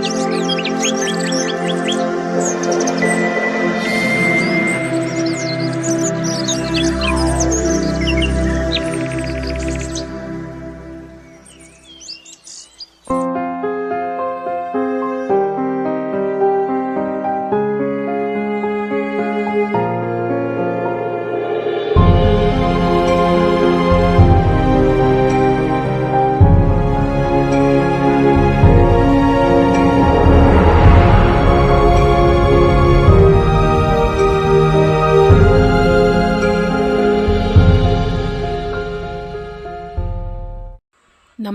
Música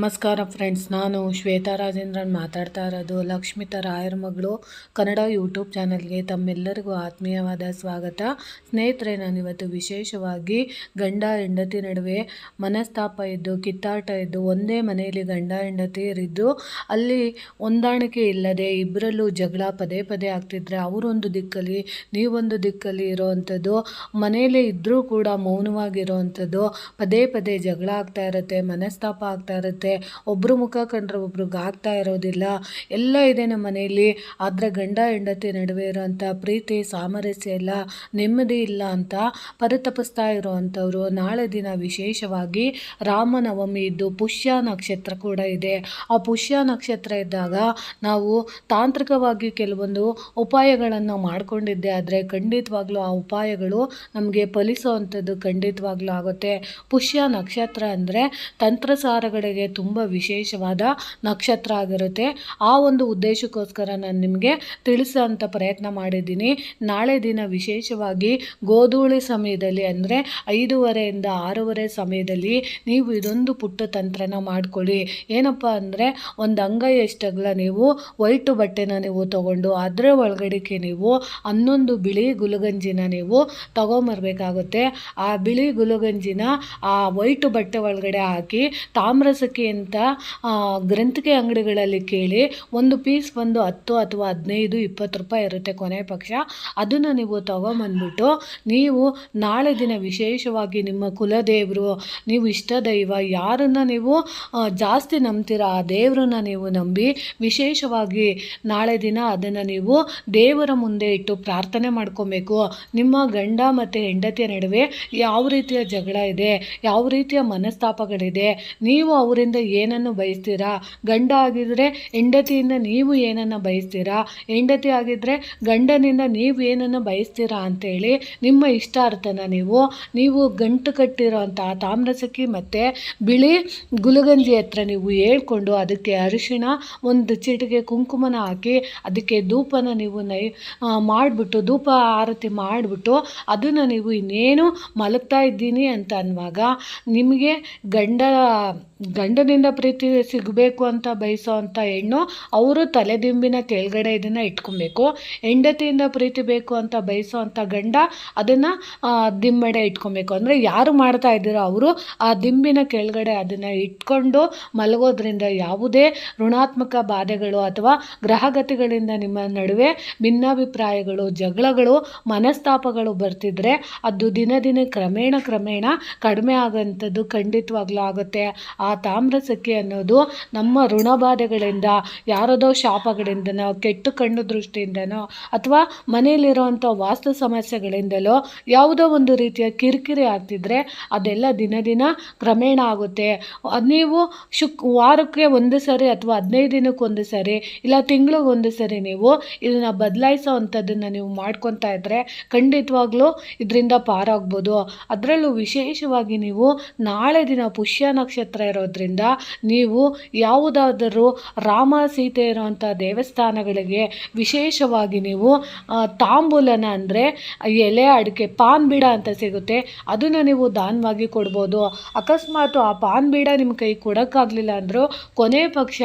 ನಮಸ್ಕಾರ ಫ್ರೆಂಡ್ಸ್, ನಾನು ಶ್ವೇತಾ ರಾಜೇಂದ್ರನ್ ಮಾತಾಡ್ತಾ ಇರೋದು. ಲಕ್ಷ್ಮಿತ ರಾಯರ ಮಗಳು ಕನ್ನಡ ಯೂಟ್ಯೂಬ್ ಚಾನಲ್ಗೆ ತಮ್ಮೆಲ್ಲರಿಗೂ ಆತ್ಮೀಯವಾದ ಸ್ವಾಗತ. ಸ್ನೇಹಿತರೆ, ನಾನಿವತ್ತು ವಿಶೇಷವಾಗಿ ಗಂಡ ಹೆಂಡತಿ ನಡುವೆ ಮನಸ್ತಾಪ ಇದ್ದು, ಕಿತ್ತಾಟ ಇದ್ದು, ಒಂದೇ ಮನೆಯಲ್ಲಿ ಗಂಡ ಹೆಂಡತಿಯರಿದ್ದು ಅಲ್ಲಿ ಹೊಂದಾಣಿಕೆ ಇಲ್ಲದೆ ಇಬ್ಬರಲ್ಲೂ ಜಗಳ ಪದೇ ಪದೇ ಆಗ್ತಿದ್ರೆ ಅವರೊಂದು ದಿಕ್ಕಲ್ಲಿ, ನೀವೊಂದು ದಿಕ್ಕಲ್ಲಿ ಇರೋವಂಥದ್ದು, ಮನೆಯಲ್ಲೇ ಇದ್ದರೂ ಕೂಡ ಮೌನವಾಗಿರೋವಂಥದ್ದು, ಪದೇ ಪದೇ ಜಗಳ ಆಗ್ತಾ ಇರುತ್ತೆ, ಮನಸ್ತಾಪ ಆಗ್ತಾ ಇರುತ್ತೆ. ಒಬ್ಬರು ಮುಖ ಕಂಡ್ರೆ ಒಬ್ರಿಗೆ ಆಗ್ತಾ ಇರೋದಿಲ್ಲ. ಎಲ್ಲ ಇದೆ ನಮ್ಮ ಮನೆಯಲ್ಲಿ. ಆದರೆ ಗಂಡ ಹೆಂಡತಿ ನಡುವೆ ಇರೋಂಥ ಪ್ರೀತಿ, ಸಾಮರಸ್ಯ ಇಲ್ಲ ನೆಮ್ಮದಿ ಇಲ್ಲ ಅಂತ ಪರಿತಪಿಸ್ತಾ ಇರೋವಂಥವ್ರು ನಾಳೆ ದಿನ ವಿಶೇಷವಾಗಿ ರಾಮನವಮಿ ಇದ್ದು ಪುಷ್ಯ ನಕ್ಷತ್ರ ಕೂಡ ಇದೆ. ಆ ಪುಷ್ಯ ನಕ್ಷತ್ರ ಇದ್ದಾಗ ನಾವು ತಾಂತ್ರಿಕವಾಗಿ ಕೆಲವೊಂದು ಉಪಾಯಗಳನ್ನು ಮಾಡಿಕೊಂಡಿದ್ದೆ ಆದರೆ ಖಂಡಿತವಾಗ್ಲೂ ಆ ಉಪಾಯಗಳು ನಮಗೆ ಫಲಿಸೋವಂಥದ್ದು ಖಂಡಿತವಾಗ್ಲೂ ಆಗುತ್ತೆ. ಪುಷ್ಯ ನಕ್ಷತ್ರ ಅಂದರೆ ತಂತ್ರಸಾರಗಳಿಗೆ ತುಂಬ ವಿಶೇಷವಾದ ನಕ್ಷತ್ರ ಆಗಿರುತ್ತೆ. ಆ ಒಂದು ಉದ್ದೇಶಕ್ಕೋಸ್ಕರ ನಾನು ನಿಮಗೆ ತಿಳಿಸೋಂಥ ಪ್ರಯತ್ನ ಮಾಡಿದ್ದೀನಿ. ನಾಳೆ ದಿನ ವಿಶೇಷವಾಗಿ ಗೋಧೂಳಿ ಸಮಯದಲ್ಲಿ ಅಂದರೆ ಐದೂವರೆಯಿಂದ ಆರೂವರೆ ಸಮಯದಲ್ಲಿ ನೀವು ಇದೊಂದು ಪುಟ್ಟ ತಂತ್ರನ ಮಾಡ್ಕೊಳ್ಳಿ. ಏನಪ್ಪ ಅಂದರೆ ಒಂದು ಅಂಗೈ ಎಷ್ಟಗಲ ನೀವು ವೈಟು ಬಟ್ಟೆನ ನೀವು ತಗೊಂಡು ಅದರ ಒಳಗಡೆಗೆ ನೀವು ಹನ್ನೊಂದು ಬಿಳಿ ಗುಲಗಂಜಿನ ನೀವು ತಗೊಂಬರ್ಬೇಕಾಗುತ್ತೆ. ಆ ಬಿಳಿ ಗುಲಗಂಜಿನ ಆ ವೈಟು ಬಟ್ಟೆ ಒಳಗಡೆ ಹಾಕಿ ತಾಮ್ರಸಖಿ ಅಂತ ಗ್ರಂಥಿಕೆ ಅಂಗಡಿಗಳಲ್ಲಿ ಕೇಳಿ ಒಂದು ಪೀಸ್ ಬಂದು ಹತ್ತು ಅಥವಾ ಹದಿನೈದು, ಇಪ್ಪತ್ತು ರೂಪಾಯಿ ಇರುತ್ತೆ ಕೊನೆ ಪಕ್ಷ. ಅದನ್ನು ನೀವು ತಗೊಂಬಂದ್ಬಿಟ್ಟು ನೀವು ನಾಳೆ ದಿನ ವಿಶೇಷವಾಗಿ ನಿಮ್ಮ ಕುಲದೇವರು, ನೀವು ಇಷ್ಟ ದೈವ, ಯಾರನ್ನು ನೀವು ಜಾಸ್ತಿ ನಂಬ್ತೀರ ಆ ದೇವರನ್ನ ನೀವು ನಂಬಿ ವಿಶೇಷವಾಗಿ ನಾಳೆ ದಿನ ಅದನ್ನು ನೀವು ದೇವರ ಮುಂದೆ ಇಟ್ಟು ಪ್ರಾರ್ಥನೆ ಮಾಡ್ಕೊಬೇಕು. ನಿಮ್ಮ ಗಂಡ ಮತ್ತು ಹೆಂಡತಿಯ ನಡುವೆ ಯಾವ ರೀತಿಯ ಜಗಳ ಇದೆ, ಯಾವ ರೀತಿಯ ಮನಸ್ತಾಪಗಳಿದೆ, ನೀವು ಅವರಿಂದ ಏನನ್ನು ಬಯಸ್ತೀರಾ? ಗಂಡ ಆಗಿದ್ರೆ ಹೆಂಡತಿಯಿಂದ ನೀವು ಏನನ್ನು ಬಯಸ್ತೀರಾ? ಹೆಂಡತಿ ಆಗಿದ್ದರೆ ಗಂಡನಿಂದ ನೀವು ಏನನ್ನು ಬಯಸ್ತೀರಾ ಅಂತೇಳಿ ನಿಮ್ಮ ಇಷ್ಟಾರ್ಥನ ನೀವು ನೀವು ಗಂಟು ಕಟ್ಟಿರೋಂಥ ತಾಮ್ರಸಕ್ಕಿ ಮತ್ತು ಬಿಳಿ ಗುಲಗಂಜಿ ಹತ್ರ ನೀವು ಹೇಳ್ಕೊಂಡು ಅದಕ್ಕೆ ಅರಿಶಿಣ, ಒಂದು ಚಿಟಿಕೆ ಕುಂಕುಮನ ಹಾಕಿ ಅದಕ್ಕೆ ಧೂಪನ ನೀವು ನೈ ಮಾಡಿಬಿಟ್ಟು ಧೂಪ ಆರತಿ ಮಾಡಿಬಿಟ್ಟು ಅದನ್ನು ನೀವು ಇನ್ನೇನು ಮಲಗ್ತಾ ಇದ್ದೀನಿ ಅಂತ ಅನ್ನುವಾಗ ನಿಮಗೆ ಗಂಡ ಗಂಡ ಗಂಡನಿಂದ ಪ್ರೀತಿ ಸಿಗಬೇಕು ಅಂತ ಬಯಸೋ ಅಂಥ ಹೆಣ್ಣು ಅವರು ತಲೆದಿಂಬಿನ ಕೆಳಗಡೆ ಇದನ್ನು ಇಟ್ಕೊಬೇಕು. ಹೆಂಡತಿಯಿಂದ ಪ್ರೀತಿ ಬೇಕು ಅಂತ ಬಯಸೋ ಅಂಥ ಗಂಡ ಅದನ್ನು ದಿಂಬಡೆ ಇಟ್ಕೊಬೇಕು. ಅಂದರೆ ಯಾರು ಮಾಡ್ತಾ ಇದ್ದೀರೋ ಅವರು ಆ ದಿಂಬಿನ ಕೆಳಗಡೆ ಅದನ್ನು ಇಟ್ಕೊಂಡು ಮಲಗೋದ್ರಿಂದ ಯಾವುದೇ ಋಣಾತ್ಮಕ ಬಾಧೆಗಳು ಅಥವಾ ಗ್ರಹಗತಿಗಳಿಂದ ನಿಮ್ಮ ನಡುವೆ ಭಿನ್ನಾಭಿಪ್ರಾಯಗಳು, ಜಗಳಗಳು, ಮನಸ್ತಾಪಗಳು ಬರ್ತಿದ್ರೆ ಅದು ದಿನ ದಿನ ಕ್ರಮೇಣ ಕ್ರಮೇಣ ಕಡಿಮೆ ಆಗೋಂಥದ್ದು ಖಂಡಿತವಾಗ್ಲೂ ಆಗುತ್ತೆ. ಆ ತಾಮ್ರಸಖಿ ಅನ್ನೋದು ನಮ್ಮ ಋಣಬಾಧೆಗಳಿಂದ, ಯಾರದೋ ಶಾಪಗಳಿಂದನೋ, ಕೆಟ್ಟು ಕಣ್ಣು ದೃಷ್ಟಿಯಿಂದನೋ, ಅಥವಾ ಮನೆಯಲ್ಲಿರುವಂಥ ವಾಸ್ತು ಸಮಸ್ಯೆಗಳಿಂದಲೋ ಯಾವುದೋ ಒಂದು ರೀತಿಯ ಕಿರಿಕಿರಿ ಆಗ್ತಿದ್ರೆ ಅದೆಲ್ಲ ದಿನ ದಿನ ಕ್ರಮೇಣ ಆಗುತ್ತೆ. ನೀವು ಶುಕ್, ವಾರಕ್ಕೆ ಒಂದು ಸರಿ ಅಥವಾ ಹದಿನೈದು ದಿನಕ್ಕೆ ಒಂದು ಸರಿ ಇಲ್ಲ ತಿಂಗಳಿಗೆ ಒಂದು ಸರಿ ನೀವು ಇದನ್ನು ಬದಲಾಯಿಸೋ ಅಂಥದ್ದನ್ನು ನೀವು ಮಾಡ್ಕೊತಾ ಇದ್ದರೆ ಖಂಡಿತವಾಗ್ಲೂ ಇದರಿಂದ ಪಾರಾಗ್ಬೋದು. ಅದರಲ್ಲೂ ವಿಶೇಷವಾಗಿ ನೀವು ನಾಳೆ ದಿನ ಪುಷ್ಯ ನಕ್ಷತ್ರ ಇರೋದ್ರಿಂದ ನೀವು ಯಾವುದಾದರೂ ರಾಮ ಸೀತೆ ಇರುವಂಥ ದೇವಸ್ಥಾನಗಳಿಗೆ ವಿಶೇಷವಾಗಿ ನೀವು ತಾಂಬೂಲನ ಅಂದರೆ ಎಲೆ, ಅಡಿಕೆ ಪಾನ್ ಬೀಡ ಅಂತ ಸಿಗುತ್ತೆ. ಅದನ್ನು ನೀವು ದಾನವಾಗಿ ಕೊಡ್ಬೋದು. ಅಕಸ್ಮಾತ್ ಆ ಪಾನ್ ಬೀಡ ನಿಮ್ಮ ಕೈ ಕೊಡೋಕ್ಕಾಗಲಿಲ್ಲ ಅಂದರೂ ಕೊನೆ ಪಕ್ಷ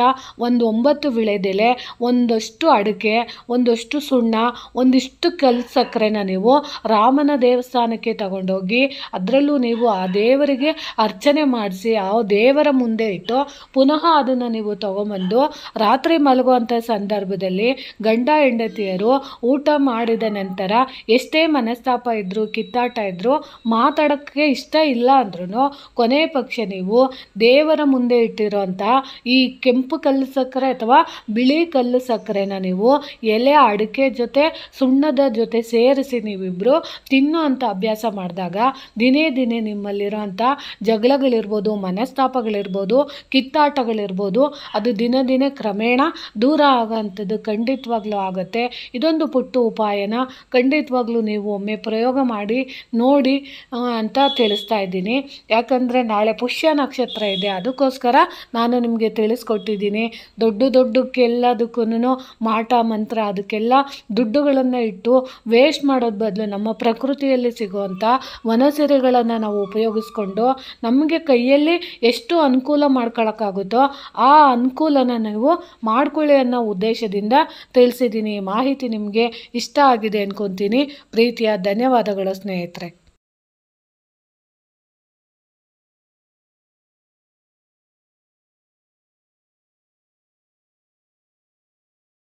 ಒಂದು ಒಂಬತ್ತು ವಿಳೆದೆಲೆ, ಒಂದಷ್ಟು ಅಡಿಕೆ, ಒಂದಷ್ಟು ಸುಣ್ಣ, ಒಂದಿಷ್ಟು ಕಲ್ ಸಕ್ಕರೆನ ನೀವು ರಾಮನ ದೇವಸ್ಥಾನಕ್ಕೆ ತಗೊಂಡೋಗಿ, ಅದರಲ್ಲೂ ನೀವು ಆ ದೇವರಿಗೆ ಅರ್ಚನೆ ಮಾಡಿಸಿ, ಆ ದೇವರ ಮುಂದೆ ಇಟ್ಟು ಪುನಃ ಅದನ್ನು ನೀವು ತಗೊಂಬಂದು ರಾತ್ರಿ ಮಲಗುವಂಥ ಸಂದರ್ಭದಲ್ಲಿ ಗಂಡ ಹೆಂಡತಿಯರು ಊಟ ಮಾಡಿದ ನಂತರ ಎಷ್ಟೇ ಮನಸ್ತಾಪ ಇದ್ದರೂ ಕಿತ್ತಾಟ ಇದ್ದರೂ ಮಾತಾಡೋಕ್ಕೆ ಇಷ್ಟ ಇಲ್ಲ ಅಂದ್ರೂ ಕೊನೆ ಪಕ್ಷ ನೀವು ದೇವರ ಮುಂದೆ ಇಟ್ಟಿರೋಂಥ ಈ ಕೆಂಪು ಕಲ್ಲು ಸಕ್ಕರೆ ಅಥವಾ ಬಿಳಿ ಕಲ್ಲು ಸಕ್ಕರೆನ ನೀವು ಎಲೆ, ಅಡಿಕೆ ಜೊತೆ, ಸುಣ್ಣದ ಜೊತೆ ಸೇರಿಸಿ ನೀವಿಬ್ಬರು ತಿನ್ನುವಂಥ ಅಭ್ಯಾಸ ಮಾಡಿದಾಗ ದಿನೇ ದಿನೇ ನಿಮ್ಮಲ್ಲಿರೋಂಥ ಜಗಳಗಳಿರ್ಬೋದು, ಮನಸ್ತಾಪಗಳಿರ್ಬೋದು ಕಿತ್ತಾಟಗಳಿರ್ಬೋದು. ಅದು ದಿನ ದಿನ ಕ್ರಮೇಣ ದೂರ ಆಗೋಂಥದ್ದು ಖಂಡಿತವಾಗ್ಲೂ ಆಗುತ್ತೆ. ಇದೊಂದು ಪುಟ್ಟ ಉಪಾಯನ ಖಂಡಿತವಾಗ್ಲೂ ನೀವು ಒಮ್ಮೆ ಪ್ರಯೋಗ ಮಾಡಿ, ನೋಡಿ ಅಂತ ತಿಳಿಸ್ತಾ ಇದ್ದೀನಿ. ಯಾಕಂದರೆ ನಾಳೆ ಪುಷ್ಯ ನಕ್ಷತ್ರ ಇದೆ, ಅದಕ್ಕೋಸ್ಕರ ನಾನು ನಿಮಗೆ ತಿಳಿಸ್ಕೊಟ್ಟಿದ್ದೀನಿ. ದೊಡ್ಡ ದೊಡ್ಡಕ್ಕೆಲ್ಲದಕ್ಕೂ ಮಾಟ, ಮಂತ್ರ, ಅದಕ್ಕೆಲ್ಲ ದುಡ್ಡುಗಳನ್ನು ಇಟ್ಟು ವೇಸ್ಟ್ ಮಾಡೋದು ಬದಲು ನಮ್ಮ ಪ್ರಕೃತಿಯಲ್ಲಿ ಸಿಗುವಂಥ ವನಸಿರಿಗಳನ್ನು ನಾವು ಉಪಯೋಗಿಸ್ಕೊಂಡು ನಮಗೆ ಕೈಯಲ್ಲಿ ಎಷ್ಟು ಅನುಕೂಲ ಮಾಡ್ಕೊಳಕ್ಕಾಗುತ್ತೋ ಆ ಅನುಕೂಲನ ನೀವು ಮಾಡ್ಕೊಳ್ಳಿ ಅನ್ನೋ ಉದ್ದೇಶದಿಂದ ತಿಳಿಸಿದ್ದೀನಿ. ಮಾಹಿತಿ ನಿಮಗೆ ಇಷ್ಟ ಆಗಿದೆ ಅಂದ್ಕೊತೀನಿ ಪ್ರೀತಿಯ ಧನ್ಯವಾದಗಳು ಸ್ನೇಹಿತರೆ.